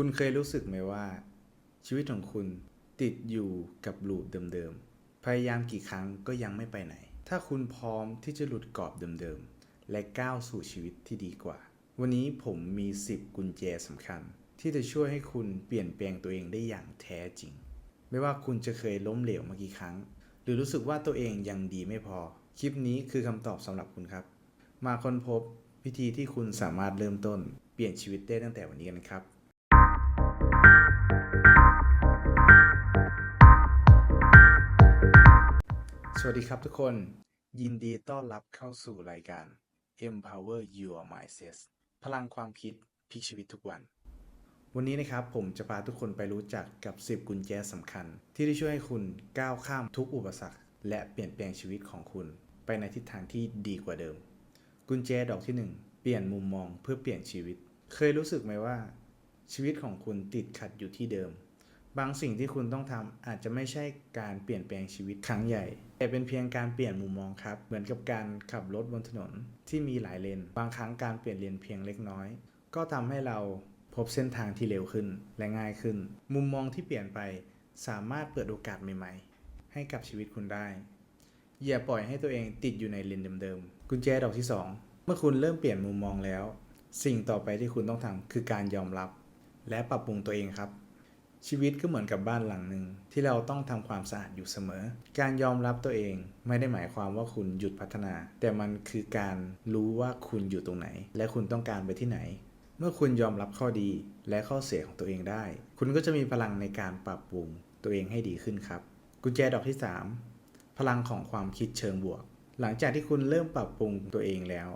คุณเคยรู้สึกไหมว่า ชีวิตของคุณติดอยู่กับลูปเดิมๆ พยายามกี่ครั้งก็ยังไม่ไปไหน ถ้าคุณพร้อมที่จะหลุดกรอบเดิมๆ และก้าวสู่ชีวิตที่ดีกว่า วันนี้ผมมี 10 กุญแจสำคัญ ที่จะช่วยให้คุณเปลี่ยนแปลงตัวเองได้อย่างแท้จริง ไม่ว่าคุณจะเคยล้มเหลวมากี่ครั้ง หรือรู้สึกว่าตัวเองยังดีไม่พอ คลิปนี้คือคำตอบสำหรับคุณครับ มาค้นพบวิธีที่คุณสามารถเริ่มต้น เปลี่ยนชีวิตได้ตั้งแต่วันนี้กันครับ สวัสดีครับทุกคน ยินดีต้อนรับเข้าสู่รายการ Empower Your Mindset พลังความคิดพลิกชีวิตทุกวัน วันนี้นะครับผมจะพาทุกคนไปรู้จักกับ 10 กุญแจสำคัญ ที่จะช่วยให้คุณก้าวข้ามทุกอุปสรรค และเปลี่ยนแปลงชีวิตของคุณ ไปในทิศทางที่ดีกว่าเดิม กุญแจดอกที่ 1 เปลี่ยนมุมมองเพื่อเปลี่ยนชีวิต เคยรู้สึกไหมว่า ชีวิตของคุณติดขัดอยู่ที่เดิม บางสิ่งที่คุณต้องทำอาจจะไม่ใช่การเปลี่ยนแปลงชีวิตครั้งใหญ่ แต่เป็นเพียงการเปลี่ยนมุมมองครับ เหมือนกับการขับรถบนถนนที่มีหลายเลน บางครั้งการเปลี่ยนเลนเพียงเล็กน้อย ก็ทำให้เราพบเส้นทางที่เร็วขึ้นและง่ายขึ้น มุมมองที่เปลี่ยนไปสามารถเปิดโอกาสใหม่ ๆ ให้กับชีวิตคุณได้ อย่าปล่อยให้ตัวเองติดอยู่ในเลนเดิมๆ กุญแจดอกที่ 2 เมื่อคุณเริ่มเปลี่ยนมุมมองแล้ว สิ่งต่อไปที่คุณต้องทำคือการยอมรับ และปรับปรุงตัวเองครับ ชีวิตก็เหมือนกับบ้านหลังหนึ่งที่เราต้องทำความสะอาดอยู่เสมอ การยอมรับตัวเองไม่ได้หมายความว่าคุณหยุดพัฒนา แต่มันคือการรู้ว่าคุณอยู่ตรงไหน และคุณต้องการไปที่ไหน เมื่อคุณยอมรับข้อดีและข้อเสียของตัวเองได้ คุณก็จะมีพลังในการปรับปรุงตัวเองให้ดีขึ้นครับ กุญแจดอกที่ 3 พลังของความคิดเชิงบวก หลังจากที่คุณเริ่มปรับปรุงตัวเองแล้ว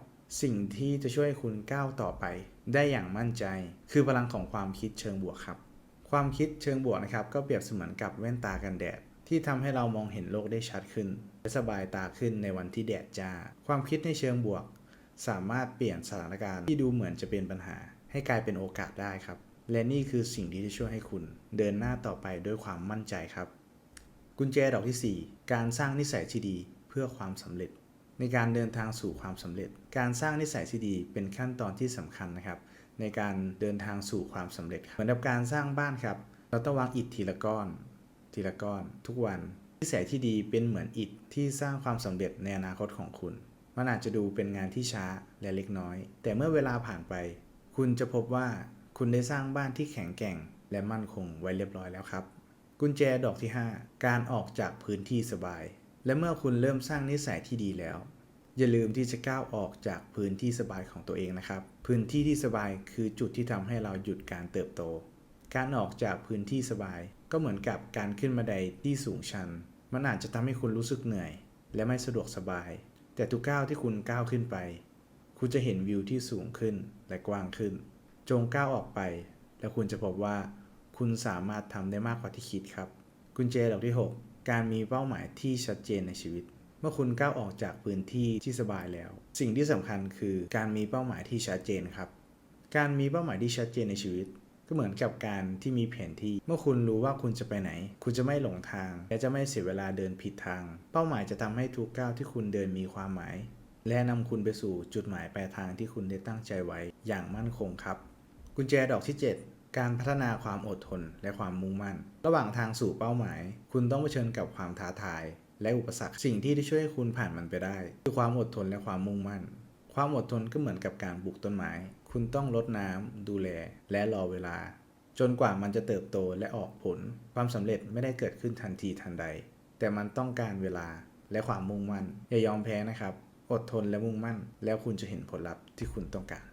สิ่งที่จะช่วยคุณก้าวต่อไป ได้อย่างมั่นใจ คือพลังของความคิดเชิงบวกครับ ความคิดเชิงบวกนะครับก็เปรียบเสมือนกับแว่นตากันแดด ที่ทำให้เรามองเห็นโลกได้ชัดขึ้น และสบายตาขึ้นในวันที่แดดจ้า ความคิดในเชิงบวก สามารถเปลี่ยนสถานการณ์ที่ดูเหมือนจะเป็นปัญหา ให้กลายเป็นโอกาสได้ครับ และนี่คือสิ่งที่จะช่วยให้คุณ เดินหน้าต่อไปด้วยความมั่นใจครับ กุญแจดอกที่ 4 การสร้างนิสัยที่ดีเพื่อความสำเร็จ ในการเดินทางสู่ความสำเร็จ การสร้างนิสัยที่ดีเป็นขั้นตอนที่สำคัญนะครับ ในการเดินทางสู่ความสำเร็จครับเหมือนกับการสร้างบ้านครับ เราต้องวางอิฐทีละก้อน ทีละก้อน ทุกวันนิสัยที่ดีเป็นเหมือนอิฐที่สร้างความสำเร็จในอนาคตของคุณ มันอาจจะดูเป็นงานที่ช้าและเล็กน้อย แต่เมื่อเวลาผ่านไป คุณจะพบว่าคุณได้สร้างบ้านที่แข็งแกร่ง และมั่นคงไว้เรียบร้อยแล้วครับ กุญแจดอกที่ 5 การออกจากพื้นที่สบาย และเมื่อคุณเริ่มสร้างนิสัยที่ดีแล้ว อย่าลืมที่จะก้าวออกจากพื้นที่สบายของตัวเองนะครับ พื้นที่ที่สบายคือจุดที่ทำให้เราหยุดการเติบโต การออกจากพื้นที่สบาย ก็เหมือนกับการขึ้นบันไดที่สูงชัน มันอาจจะทำให้คุณรู้สึกเหนื่อย และไม่สะดวกสบาย แต่ทุกก้าวที่คุณก้าวขึ้นไป คุณจะเห็นวิวที่สูงขึ้นและกว้างขึ้น จงก้าวออกไป แล้วคุณจะพบว่า คุณสามารถทำได้มากกว่าที่คิดครับ กุญแจดอกที่ 6 การมีเป้าหมายที่ชัดเจนในชีวิต เมื่อคุณก้าวออกจากพื้นที่ที่สบายแล้ว สิ่งที่สำคัญคือการมีเป้าหมายที่ชัดเจนครับ การมีเป้าหมายที่ชัดเจนในชีวิต ก็เหมือนกับการที่มีแผนที่ เมื่อคุณรู้ว่าคุณจะไปไหน คุณจะไม่หลงทาง และจะไม่เสียเวลาเดินผิดทาง เป้าหมายจะทำให้ทุกก้าวที่คุณเดินมีความหมาย และนำคุณไปสู่จุดหมายปลายทางที่คุณได้ตั้งใจไว้อย่างมั่นคงครับ กุญแจดอกที่ 7การพัฒนาความอดทนและความมุ่งมั่น ระหว่างทางสู่เป้าหมาย คุณต้องเผชิญกับความท้าทาย และอุปสรรค สิ่งที่จะช่วยให้คุณผ่านมันไปได้ คือความอดทนและความมุ่งมั่น ความอดทนก็เหมือนกับการปลูกต้นไม้ คุณต้องรดน้ำดูแล และรอเวลา จนกว่ามันจะเติบโตและออกผล ความสำเร็จไม่ได้เกิดขึ้นทันทีทันใด แต่มันต้องการเวลาและความมุ่งมั่น อย่ายอมแพ้นะครับ อดทนและมุ่งมั่น แล้วคุณจะเห็นผลลัพธ์ที่คุณต้องการ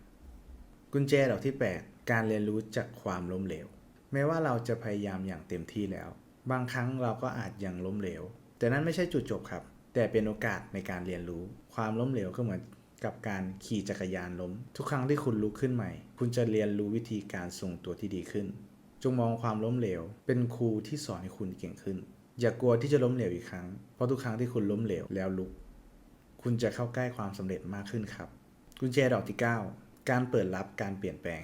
กุญแจดอกที่ 8 การเรียนรู้จากความล้มเหลว แม้ว่าเราจะพยายามอย่างเต็มที่แล้ว บางครั้งเราก็อาจยังล้มเหลว แต่นั่นไม่ใช่จุดจบครับ แต่เป็นโอกาสในการเรียนรู้ ความล้มเหลวก็เหมือนกับการขี่จักรยานล้ม ทุกครั้งที่คุณลุกขึ้นใหม่ คุณจะเรียนรู้วิธีการทรงตัวที่ดีขึ้น จงมองความล้มเหลว เป็นครูที่สอนให้คุณเก่งขึ้น อย่ากลัวที่จะล้มเหลวอีกครั้ง เพราะทุกครั้งที่คุณล้มเหลวแล้วลุก คุณจะเข้าใกล้ความสำเร็จมากขึ้นครับ กุญแจดอกที่ 9 การเปิดรับการเปลี่ยนแปลง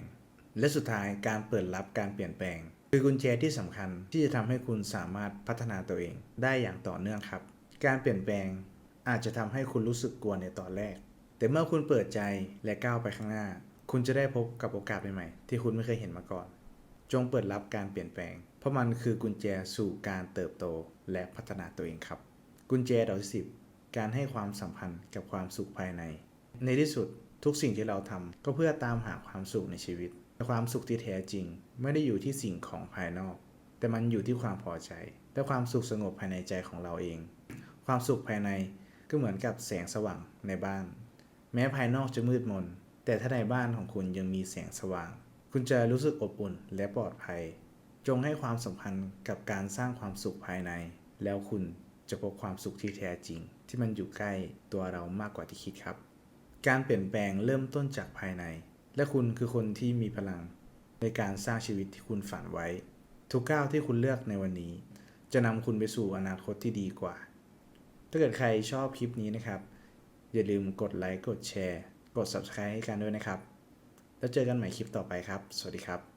และสุดท้ายการเปิดรับการเปลี่ยนแปลง คือกุญแจที่สำคัญที่จะทำให้คุณสามารถพัฒนาตัวเองได้อย่างต่อเนื่องครับ การเปลี่ยนแปลงอาจจะทำให้คุณรู้สึกกลัวในตอนแรก แต่เมื่อคุณเปิดใจและก้าวไปข้างหน้า คุณจะได้พบกับโอกาสใหม่ๆที่คุณไม่เคยเห็นมาก่อน จงเปิดรับการเปลี่ยนแปลง เพราะมันคือกุญแจสู่การเติบโตและพัฒนาตัวเองครับ กุญแจดอกที่สิบการให้ความสัมพันธ์กับความสุขภายใน ในที่สุดทุกสิ่งที่เราทำก็เพื่อตามหาความสุขในชีวิต ความสุขที่แท้จริง ไม่ได้อยู่ที่สิ่งของภายนอก แต่มันอยู่ที่ความพอใจ และความสุขสงบภายในใจของเราเอง ความสุขภายในก็เหมือนกับแสงสว่างในบ้าน แม้ภายนอกจะมืดมน แต่ถ้าในบ้านของคุณยังมีแสงสว่าง คุณจะรู้สึกอบอุ่นและปลอดภัย จงให้ความสำคัญกับการสร้างความสุขภายใน แล้วคุณจะพบความสุขที่แท้จริง ที่มันอยู่ใกล้ตัวเรามากกว่าที่คิดครับ การเปลี่ยนแปลงเริ่มต้นจากภายใน และคุณคือคนที่มีพลังในการสร้างชีวิตที่คุณฝันไว้ ทุกก้าวที่คุณเลือกในวันนี้ จะนำคุณไปสู่อนาคตที่ดีกว่า ถ้าเกิดใครชอบคลิปนี้นะครับ อย่าลืมกดไลค์กดแชร์ กด subscribe ให้กันด้วยนะครับ แล้วเจอกันใหม่คลิปต่อไปครับ สวัสดีครับ